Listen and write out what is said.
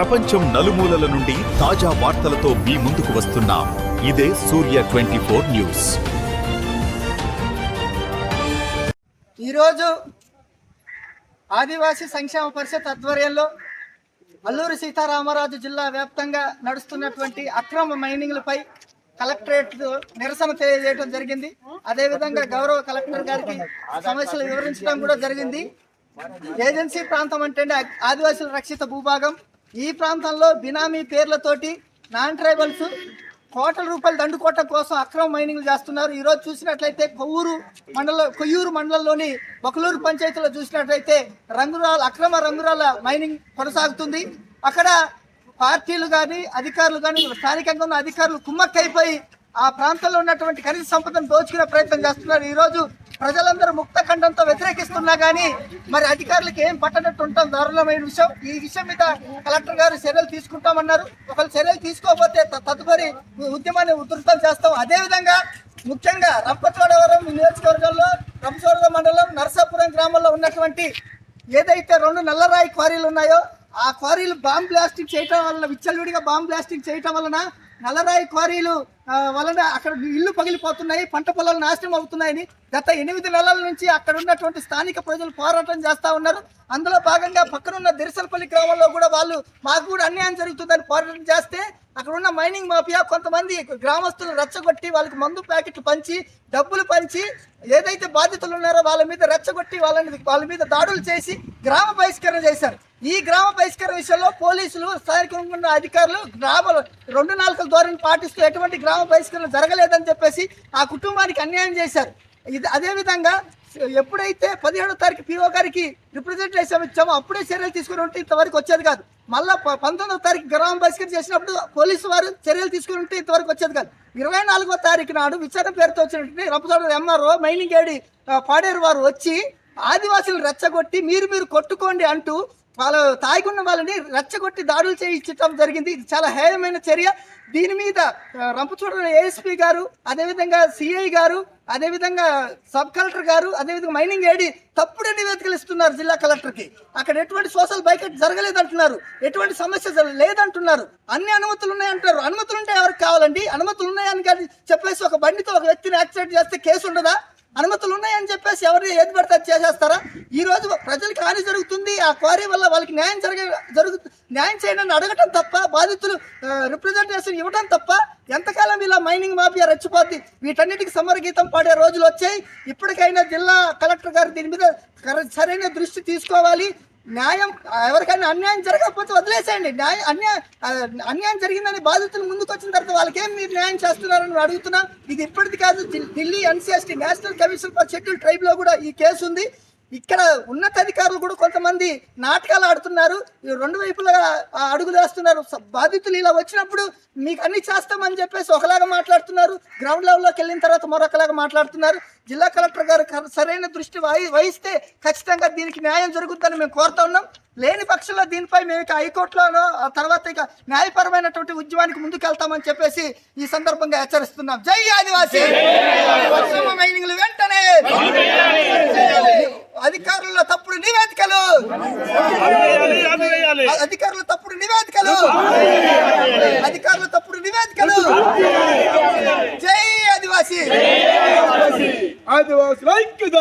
ప్రపంచం నలుమూలల నుండి తాజా వార్తలతో మీ ముందుకు వస్తున్నాం. ఇదే సూర్య ట్వంటీ ఫోర్ న్యూస్. ఈరోజు ఆదివాసీ సంక్షేమ పరిషత్ ఆధ్వర్యంలో అల్లూరి సీతారామరాజు జిల్లా వ్యాప్తంగా నడుస్తున్నటువంటి అక్రమ మైనింగ్లపై కలెక్టరేట్ నిరసన తెలియజేయడం జరిగింది. అదేవిధంగా గౌరవ కలెక్టర్ గారికి సమస్యలు వివరించడం కూడా జరిగింది. ఏజెన్సీ ప్రాంతం అంటే ఆదివాసుల రక్షిత భూభాగం. ఈ ప్రాంతంలో బినామీ పేర్లతోటి నాన్ ట్రైబల్స్ కోట్ల రూపాయలు దండుకోవటం కోసం అక్రమ మైనింగ్ చేస్తున్నారు. ఈరోజు చూసినట్లయితే కొవ్వూరు మండల కొయ్యూరు మండలంలోని బొకలూరు పంచాయతీలో చూసినట్లయితే రంగురాల అక్రమ రంగురాల మైనింగ్ కొనసాగుతుంది. అక్కడ పార్టీలు కానీ అధికారులు కానీ స్థానికంగా ఉన్న అధికారులు కుమ్మక్కైపోయి ఆ ప్రాంతంలో ఉన్నటువంటి ఖనిజ సంపదను దోచుకునే ప్రయత్నం చేస్తున్నారు. ఈరోజు ప్రజలందరూ ముక్త ఖండంతో వ్యతిరేకిస్తున్నా కానీ మరి అధికారులకు ఏం పట్టనట్టు ఉంటాం? దారుణమైన విషయం. ఈ విషయం మీద కలెక్టర్ గారు చర్యలు తీసుకుంటామన్నారు. ఒకవేళ చర్యలు తీసుకోకపోతే త- తదుపరి ఉద్యమాన్ని ఉధృతం చేస్తాం. అదేవిధంగా ముఖ్యంగా రంపచోడవరం నియోజకవర్గంలో రంపచోడవరం మండలం నరసాపురం గ్రామంలో ఉన్నటువంటి ఏదైతే రెండు నల్లరాయి క్వారీలు ఉన్నాయో ఆ క్వారీలు బాంబ్ బ్లాస్టింగ్ చేయటం వలన విచ్చలవిడిగా బాంబ్ బ్లాస్టింగ్ చేయటం వలన నల్లరాయి క్వారీలు వలన అక్కడ ఇల్లు పగిలిపోతున్నాయి పంట పొలాలు నాశనం అవుతున్నాయని గత ఎనిమిది నెలల నుంచి అక్కడ ఉన్నటువంటి స్థానిక ప్రజలు పోరాటం చేస్తా ఉన్నారు. అందులో భాగంగా పక్కనున్న దిరసనపల్లి గ్రామంలో కూడా వాళ్ళు మాకు కూడా అన్యాయం జరుగుతుందని పోరాటం చేస్తే అక్కడ ఉన్న మైనింగ్ మాఫియా కొంతమంది గ్రామస్తులు రెచ్చగొట్టి వాళ్ళకి మందు ప్యాకెట్లు పంచి డబ్బులు పంచి ఏదైతే బాధితులు ఉన్నారో వాళ్ళ మీద రెచ్చగొట్టి వాళ్ళని వాళ్ళ మీద దాడులు చేసి గ్రామ బహిష్కరణ చేశారు. ఈ గ్రామ బహిష్కరణ విషయంలో పోలీసులు స్థానికంగా ఉన్న అధికారులు గ్రామ రెండు నాలుగు ధోరణి పాటిస్తూ ఎటువంటి గ్రామ బహిష్కరణ జరగలేదని చెప్పేసి ఆ కుటుంబానికి అన్యాయం చేశారు. ఇది అదేవిధంగా ఎప్పుడైతే పదిహేడో తారీఖు పిఓ గారికి రిప్రజెంటేషన్ ఇచ్చామో అప్పుడే చర్యలు తీసుకుని ఉంటే ఇంతవరకు వచ్చేది కాదు. మళ్ళా పంతొమ్మిదవ తారీఖు గ్రామ బహిష్కరణ చేసినప్పుడు పోలీసు వారు చర్యలు తీసుకుని ఉంటే ఇంతవరకు వచ్చేది కాదు. ఇరవై నాలుగో తారీఖు నాడు విచారణ పేరుతో వచ్చినటువంటి Rampachoda MRO mining AD Paderu వారు వచ్చి ఆదివాసులు రెచ్చగొట్టి మీరు మీరు కొట్టుకోండి అంటూ వాళ్ళు తాగుకున్న వాళ్ళని రెచ్చగొట్టి దాడులు చేయించడం జరిగింది. ఇది చాలా హేయమైన చర్య. దీని మీద ఆ, రంపచోడవరం ఏఎస్పీ గారు అదేవిధంగా సిఐ గారు అదేవిధంగా సబ్ కలెక్టర్ గారు అదేవిధంగా మైనింగ్ ఏడి తప్పుడు నివేదికలు ఇస్తున్నారు జిల్లా కలెక్టర్కి. అక్కడ ఎటువంటి సోషల్ బైకెట్ జరగలేదంటున్నారు. ఎటువంటి సమస్య లేదంటున్నారు. అన్ని అనుమతులు ఉన్నాయంటున్నారు అనుమతులు ఉంటే ఎవరికి కావాలండి? అనుమతులు ఉన్నాయని కానీ చెప్పేసి ఒక బండితో ఒక వ్యక్తిని యాక్సిడెంట్ చేస్తే కేసు ఉండదా? అనుమతులు ఉన్నాయని చెప్పేసి ఎవరిని ఏది పడితే అది చేసేస్తారా? ఈ రోజు ప్రజలకు హాని జరుగుతుంది. ఆ క్వారీ వల్ల వాళ్ళకి న్యాయం జరగ జరుగు న్యాయం చేయడానికి అడగటం తప్ప బాధితులు రిప్రజెంటేషన్ ఇవ్వడం తప్ప ఎంతకాలం ఇలా మైనింగ్ మాఫియా రెచ్చిపోద్ది? వీటన్నిటికి సమరగీతం పాడే రోజులు వచ్చాయి. ఇప్పటికైనా జిల్లా కలెక్టర్ గారు దీని మీద సరైన దృష్టి తీసుకోవాలి. న్యాయం ఎవరికైనా అన్యాయం జరగకపోతే వదిలేసేయండి. న్యాయం అన్యాయం అన్యాయం జరిగిందని బాధితులు ముందుకు వచ్చిన తర్వాత వాళ్ళకేం మీరు న్యాయం చేస్తున్నారని మేము అడుగుతున్నాం. ఇది ఇప్పటిది కాదు. Delhi NCST national commission for schedule ట్రైబ్లో కూడా ఈ కేసు ఉంది. ఇక్కడ ఉన్నతాధికారులు కూడా కొంతమంది నాటకాలు ఆడుతున్నారు. రెండు వైపులా ఆ అడుగులు వేస్తున్నారు. బాధితులు ఇలా వచ్చినప్పుడు మీకు అన్ని చేస్తామని చెప్పేసి ఒకలాగా మాట్లాడుతున్నారు. గ్రౌండ్ లెవెల్లోకి వెళ్ళిన తర్వాత మరొకలాగా మాట్లాడుతున్నారు. జిల్లా కలెక్టర్ గారు సరైన దృష్టి వహి- వహిస్తే ఖచ్చితంగా దీనికి న్యాయం జరుగుతుందని మేము కోరుతా ఉన్నాం. లేని పక్షంలో దీనిపై మేము ఇక హైకోర్టులోనో ఆ తర్వాత ఇక న్యాయపరమైనటువంటి ఉద్యమానికి ముందుకు వెళ్తామని చెప్పేసి ఈ సందర్భంగా హెచ్చరిస్తున్నాం. జై ఆదివాసీ! మైనింగ్లు వెంటనే! అధికారుల తప్పుడు నివేదికలు! అధికారుల తప్పుడు నివేదికలు! అధికారుల తప్పుడు నివేదికలు! ఆదివాసీ. ఆదివాసుల ఐక్యత